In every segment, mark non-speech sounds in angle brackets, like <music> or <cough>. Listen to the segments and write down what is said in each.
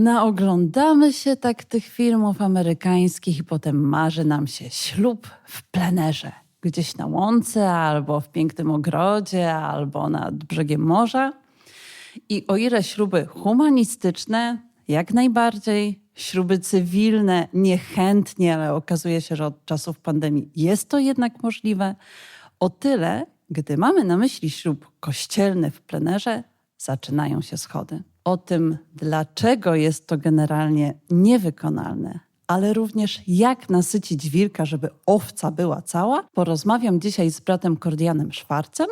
Naoglądamy się tak tych filmów amerykańskich i potem marzy nam się ślub w plenerze. Gdzieś na łące, albo w pięknym ogrodzie, albo nad brzegiem morza. I o ile śluby humanistyczne, jak najbardziej, śluby cywilne, niechętnie, ale okazuje się, że od czasów pandemii jest to jednak możliwe, o tyle, gdy mamy na myśli ślub kościelny w plenerze, zaczynają się schody. O tym, dlaczego jest to generalnie niewykonalne, ale również jak nasycić wilka, żeby owca była cała, porozmawiam dzisiaj z bratem Kordianem Szwarcem,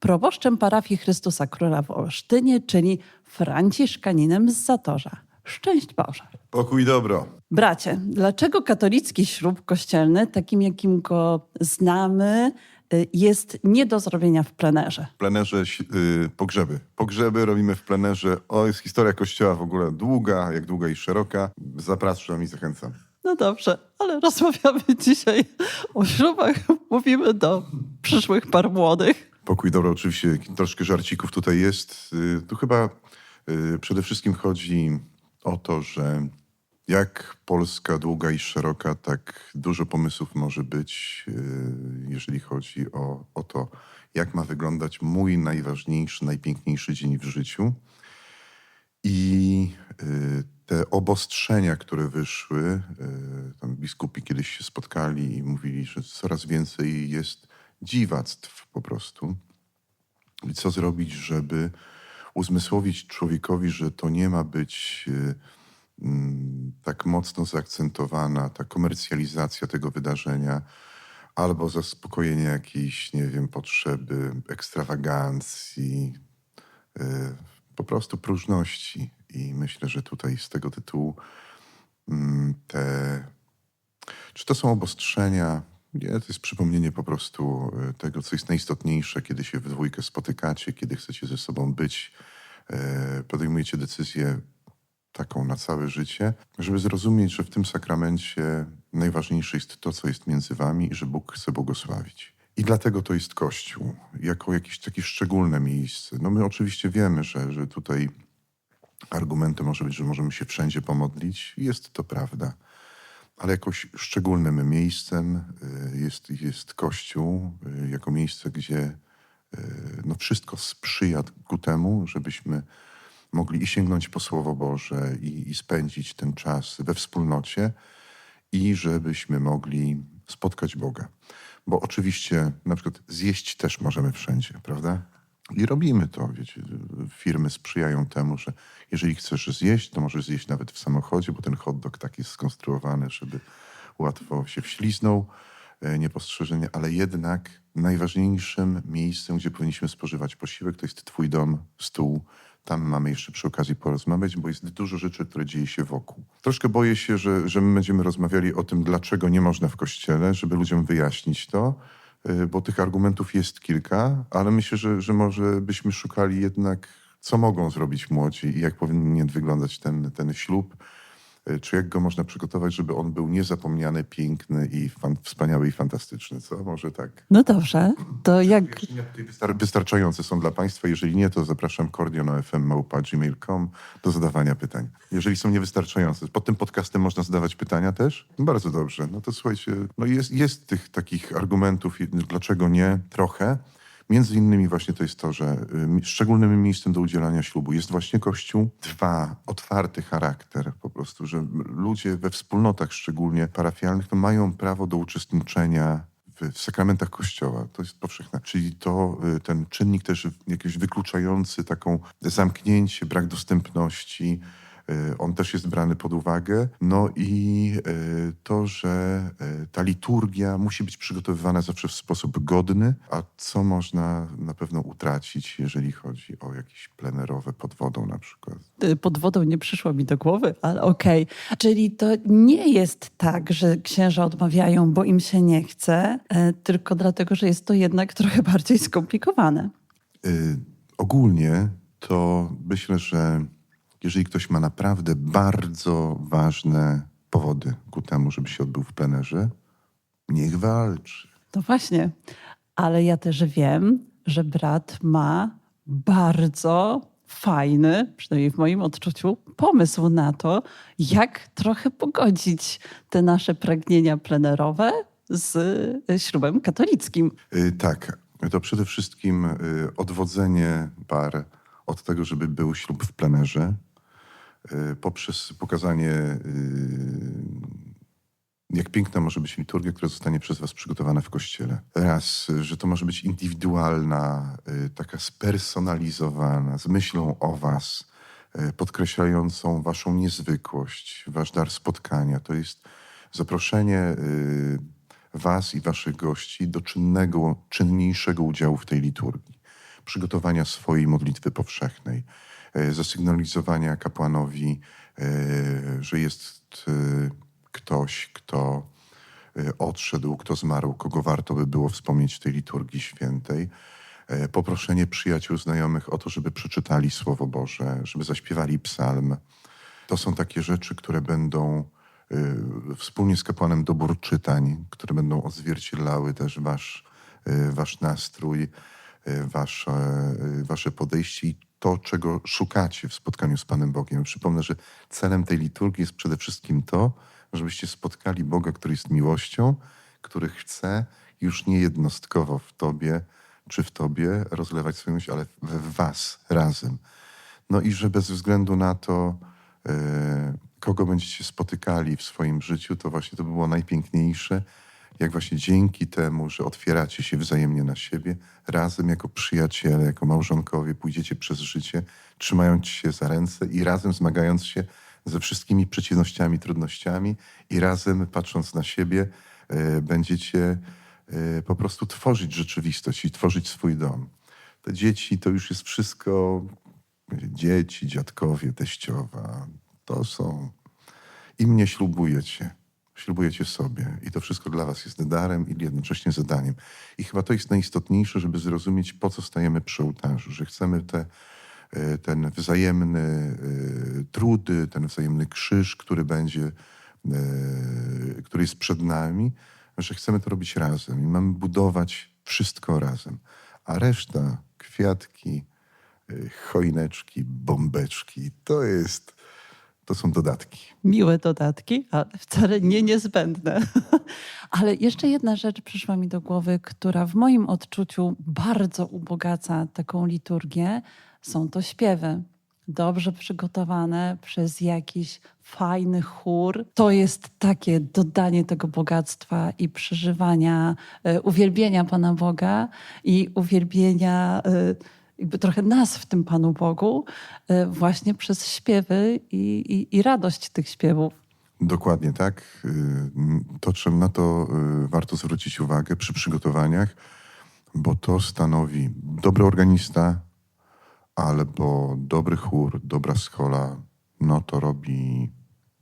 proboszczem parafii Chrystusa Króla w Olsztynie, czyli Franciszkaninem z Zatorza. Szczęść Boże. Pokój dobro. Bracie, dlaczego katolicki ślub kościelny, takim jakim go znamy, jest nie do zrobienia w plenerze? W plenerze y, pogrzeby. Pogrzeby robimy w plenerze. O, jest historia kościoła w ogóle długa, jak długa i szeroka. Zapraszam i zachęcam. No dobrze, ale rozmawiamy dzisiaj o ślubach. Mówimy do przyszłych par młodych. Pokój i dobro, oczywiście troszkę żarcików tutaj jest. Y, tu chyba y, przede wszystkim chodzi o to, że jak Polska długa i szeroka, tak dużo pomysłów może być, y, jeżeli chodzi o, o to, jak ma wyglądać mój najważniejszy, najpiękniejszy dzień w życiu. I y, te obostrzenia, które wyszły, y, tam biskupi kiedyś się spotkali i mówili, że coraz więcej jest dziwactw po prostu. I co zrobić, żeby uzmysłowić człowiekowi, że to nie ma być tak mocno zaakcentowana ta komercjalizacja tego wydarzenia, albo zaspokojenie jakiejś, nie wiem, potrzeby ekstrawagancji, y, po prostu próżności. I myślę, że tutaj z tego tytułu mm, te. Czy to są obostrzenia? Nie, to jest przypomnienie po prostu y, tego, co jest najistotniejsze, kiedy się w dwójkę spotykacie, kiedy chcecie ze sobą być, e, podejmujecie decyzję taką na całe życie, żeby zrozumieć, że w tym sakramencie najważniejsze jest to, co jest między wami i że Bóg chce błogosławić. I dlatego to jest Kościół, jako jakieś takie szczególne miejsce. No my oczywiście wiemy, że, że tutaj argumentem może być, że możemy się wszędzie pomodlić. Jest to prawda. Ale jakoś szczególnym miejscem y, jest, jest Kościół, y, jako miejsce, gdzie y, no wszystko sprzyja ku temu, żebyśmy mogli i sięgnąć po Słowo Boże i, i spędzić ten czas we wspólnocie i żebyśmy mogli spotkać Boga. Bo oczywiście na przykład zjeść też możemy wszędzie, prawda? I robimy to, wiecie, firmy sprzyjają temu, że jeżeli chcesz zjeść, to możesz zjeść nawet w samochodzie, bo ten hot dog tak jest skonstruowany, żeby łatwo się wśliznął, e, niepostrzeżenie, ale jednak najważniejszym miejscem, gdzie powinniśmy spożywać posiłek, to jest twój dom, stół. Tam mamy jeszcze przy okazji porozmawiać, bo jest dużo rzeczy, które dzieje się wokół. Troszkę boję się, że, że my będziemy rozmawiali o tym, dlaczego nie można w kościele, żeby ludziom wyjaśnić to, y, bo tych argumentów jest kilka, ale myślę, że, że może byśmy szukali jednak, co mogą zrobić młodzi i jak powinien wyglądać ten, ten ślub, czy jak go można przygotować, żeby on był niezapomniany, piękny i fan, wspaniały i fantastyczny. Co? Może tak. No dobrze, to jak... Wystar- wystarczające są dla Państwa. Jeżeli nie, to zapraszam kordionofm.gmail.com do zadawania pytań. Jeżeli są niewystarczające, pod tym podcastem można zadawać pytania też? Bardzo dobrze. No to słuchajcie, no jest, jest tych takich argumentów, dlaczego nie, trochę. Między innymi właśnie to jest to, że y, szczególnym miejscem do udzielania ślubu jest właśnie Kościół. Dwa, otwarty charakter po prostu, że ludzie we wspólnotach szczególnie parafialnych no mają prawo do uczestniczenia w, sakramentach Kościoła. To jest powszechne. Czyli to y, ten czynnik też jakiś wykluczający taką zamknięcie, brak dostępności, on też jest brany pod uwagę. No i y, to, że y, ta liturgia musi być przygotowywana zawsze w sposób godny, a co można na pewno utracić, jeżeli chodzi o jakieś plenerowe pod wodą na przykład. y, pod wodą nie przyszło mi do głowy, ale okej. Czyli to nie jest tak, że księża odmawiają, bo im się nie chce, e, tylko dlatego, że jest to jednak trochę bardziej skomplikowane. Y, ogólnie to myślę, że jeżeli ktoś ma naprawdę bardzo ważne powody ku temu, żeby się odbył w plenerze, niech walczy. To właśnie. Ale ja też wiem, że brat ma bardzo fajny, przynajmniej w moim odczuciu, pomysł na to, jak trochę pogodzić te nasze pragnienia plenerowe z y, ślubem katolickim. Y, Tak, to przede wszystkim y, odwodzenie par od tego, żeby był ślub w plenerze, poprzez pokazanie, y, jak piękna może być liturgia, która zostanie przez was przygotowana w kościele. Raz, y, że to może być indywidualna, y, taka spersonalizowana, z myślą o was, y, podkreślającą waszą niezwykłość, wasz dar spotkania. To jest zaproszenie y, was i waszych gości do czynnego, czynniejszego udziału w tej liturgii, przygotowania swojej modlitwy powszechnej, e, zasygnalizowania kapłanowi, e, że jest e, ktoś, kto odszedł, kto zmarł, kogo warto by było wspomnieć w tej liturgii świętej. Poproszenie przyjaciół, znajomych o to, żeby przeczytali Słowo Boże, żeby zaśpiewali psalm. To są takie rzeczy, które będą wspólnie z kapłanem dobór czytań, które będą odzwierciedlały też wasz, wasz nastrój, wasze, y, wasze podejście i to, czego szukacie w spotkaniu z Panem Bogiem. Przypomnę, że celem tej liturgii jest przede wszystkim to, żebyście spotkali Boga, który jest miłością, który chce już nie jednostkowo w Tobie czy w Tobie rozlewać swoją miłość, ale w Was razem. No i że bez względu na to, e, kogo będziecie spotykali w swoim życiu, to właśnie to by było najpiękniejsze, jak właśnie dzięki temu, że otwieracie się wzajemnie na siebie, razem jako przyjaciele, jako małżonkowie pójdziecie przez życie, trzymając się za ręce i razem zmagając się ze wszystkimi przeciwnościami, trudnościami i razem patrząc na siebie, e, będziecie e, po prostu tworzyć rzeczywistość i tworzyć swój dom. Te dzieci to już jest wszystko, dzieci, dziadkowie, teściowa, to są. I mnie ślubujecie. Ślubujecie sobie. I to wszystko dla was jest darem i jednocześnie zadaniem. I chyba to jest najistotniejsze, żeby zrozumieć, po co stajemy przy ołtarzu. Że chcemy te, e, ten wzajemny e, trudy, ten wzajemny krzyż, który będzie, e, który jest przed nami, że chcemy to robić razem i mamy budować wszystko razem. A reszta, kwiatki, choineczki, bombeczki, to jest, to są dodatki. Miłe dodatki, ale wcale nie niezbędne. <laughs> Ale jeszcze jedna rzecz przyszła mi do głowy, która w moim odczuciu bardzo ubogaca taką liturgię. Są to śpiewy. Dobrze przygotowane przez jakiś fajny chór. To jest takie dodanie tego bogactwa i przeżywania, e, uwielbienia Pana Boga i uwielbienia e, jakby trochę nas w tym Panu Bogu e, właśnie przez śpiewy i, i, i radość tych śpiewów. Dokładnie tak. Y, To trzeba na to y, warto zwrócić uwagę przy przygotowaniach, bo to stanowi dobry organista albo dobry chór, dobra schola, no to robi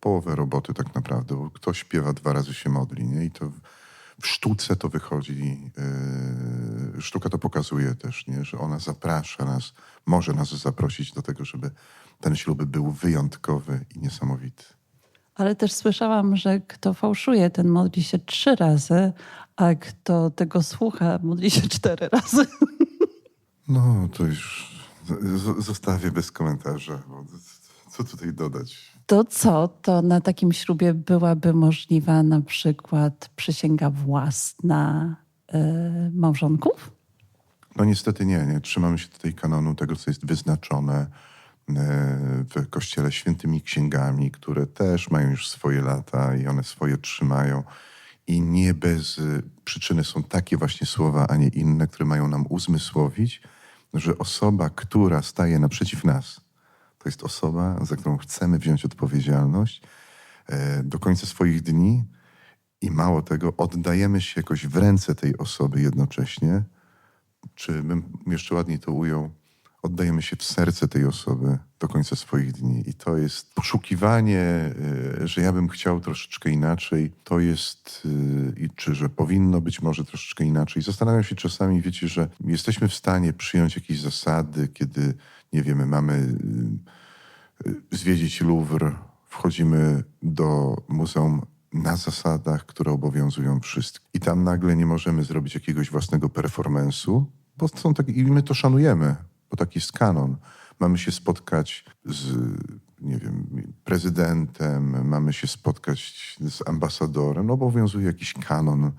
połowę roboty tak naprawdę, kto śpiewa dwa razy się modli, nie? I to w- sztuce to wychodzi, yy, sztuka to pokazuje też, nie? Że ona zaprasza nas, może nas zaprosić do tego, żeby ten ślub był wyjątkowy i niesamowity. Ale też słyszałam, że kto fałszuje, ten modli się trzy razy, a kto tego słucha, modli się cztery razy. <laughs> No, to już zostawię bez komentarza. Bo co tutaj dodać? To co, to na takim ślubie byłaby możliwa na przykład przysięga własna e, małżonków? No niestety nie, nie. Trzymamy się tutaj kanonu tego, co jest wyznaczone e, w kościele świętymi księgami, które też mają już swoje lata i one swoje trzymają. I nie bez y, przyczyny są takie właśnie słowa, a nie inne, które mają nam uzmysłowić, że osoba, która staje naprzeciw nas, to jest osoba, za którą chcemy wziąć odpowiedzialność e, do końca swoich dni i mało tego, oddajemy się jakoś w ręce tej osoby jednocześnie, czy bym jeszcze ładniej to ujął, oddajemy się w serce tej osoby do końca swoich dni. I to jest poszukiwanie, y, że ja bym chciał troszeczkę inaczej, to jest, y, i czy że powinno być może troszeczkę inaczej. Zastanawiam się czasami, wiecie, że jesteśmy w stanie przyjąć jakieś zasady, kiedy, nie wiemy, mamy y, zwiedzić Louvre, wchodzimy do muzeum na zasadach, które obowiązują wszystkich. I tam nagle nie możemy zrobić jakiegoś własnego performance'u, bo są takie, i my to szanujemy, bo taki jest kanon. Mamy się spotkać z, nie wiem, prezydentem, mamy się spotkać z ambasadorem, no obowiązuje jakiś kanon e,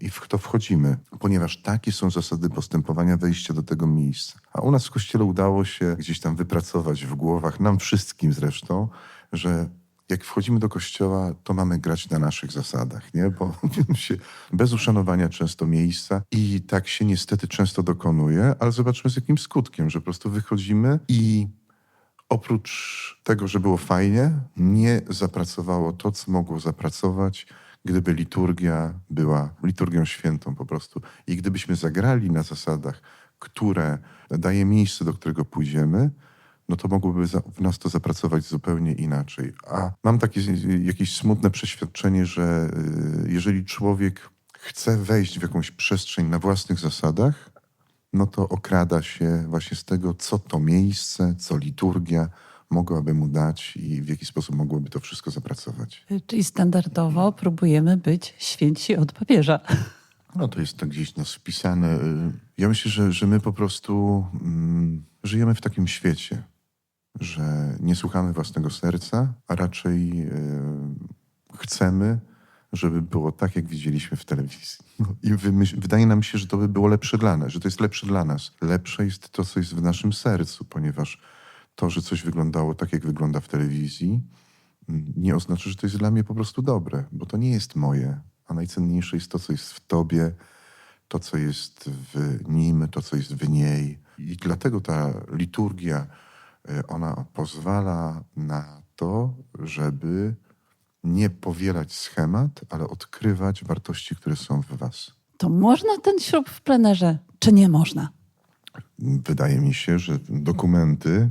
i w to wchodzimy, ponieważ takie są zasady postępowania wejścia do tego miejsca. A u nas w kościele udało się gdzieś tam wypracować w głowach, nam wszystkim zresztą, że jak wchodzimy do kościoła, to mamy grać na naszych zasadach, nie? Bo <laughs> się bez uszanowania często miejsca i tak się niestety często dokonuje, ale zobaczmy z jakim skutkiem, że po prostu wychodzimy i oprócz tego, że było fajnie, nie zapracowało to, co mogło zapracować, gdyby liturgia była liturgią świętą po prostu. I gdybyśmy zagrali na zasadach, które daje miejsce, do którego pójdziemy, no to mogłoby za- w nas to zapracować zupełnie inaczej. A mam takie jakieś smutne przeświadczenie, że y, jeżeli człowiek chce wejść w jakąś przestrzeń na własnych zasadach, no to okrada się właśnie z tego, co to miejsce, co liturgia mogłaby mu dać i w jaki sposób mogłoby to wszystko zapracować. Czyli standardowo próbujemy być święci od papieża. No to jest tak gdzieś nas wpisane. Y, Ja myślę, że, że my po prostu mm, żyjemy w takim świecie, że nie słuchamy własnego serca, a raczej y, chcemy, żeby było tak, jak widzieliśmy w telewizji. <laughs> No, I wydaje nam się, że to by było lepsze dla nas, że to jest lepsze dla nas. Lepsze jest to, co jest w naszym sercu, ponieważ to, że coś wyglądało tak, jak wygląda w telewizji, mm, nie oznacza, że to jest dla mnie po prostu dobre, bo to nie jest moje. A najcenniejsze jest to, co jest w tobie, to, co jest w nim, to, co jest w niej. I dlatego ta liturgia, ona pozwala na to, żeby nie powielać schemat, ale odkrywać wartości, które są w was. To można ten ślub w plenerze, czy nie można? Wydaje mi się, że dokumenty,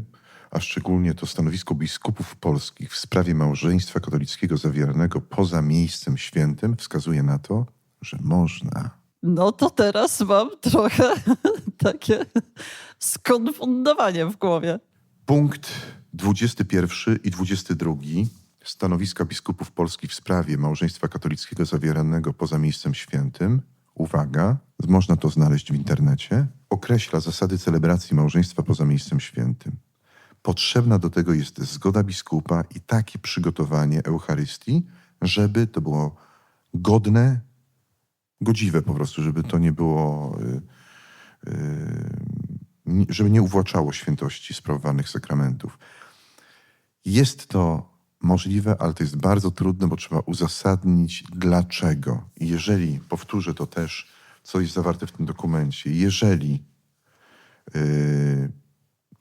a szczególnie to stanowisko biskupów polskich w sprawie małżeństwa katolickiego zawieranego poza miejscem świętym wskazuje na to, że można. No to teraz mam trochę <laughs> takie skonfundowanie w głowie. Punkt 21 i 22 stanowiska biskupów polskich w sprawie małżeństwa katolickiego zawieranego poza miejscem świętym, uwaga, można to znaleźć w internecie, określa zasady celebracji małżeństwa poza miejscem świętym. Potrzebna do tego jest zgoda biskupa i takie przygotowanie Eucharystii, żeby to było godne, godziwe po prostu, żeby to nie było, y, y, nie- żeby nie uwłaczało świętości sprawowanych sakramentów. Jest to możliwe, ale to jest bardzo trudne, bo trzeba uzasadnić dlaczego. Jeżeli, powtórzę to też, co jest zawarte w tym dokumencie, jeżeli yy,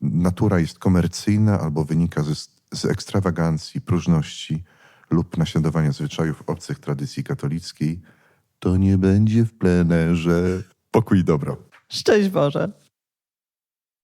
natura jest komercyjna albo wynika ze, z ekstrawagancji, próżności lub naśladowania zwyczajów obcych tradycji katolickiej, to nie będzie w plenerze pokój i dobro. Szczęść Boże.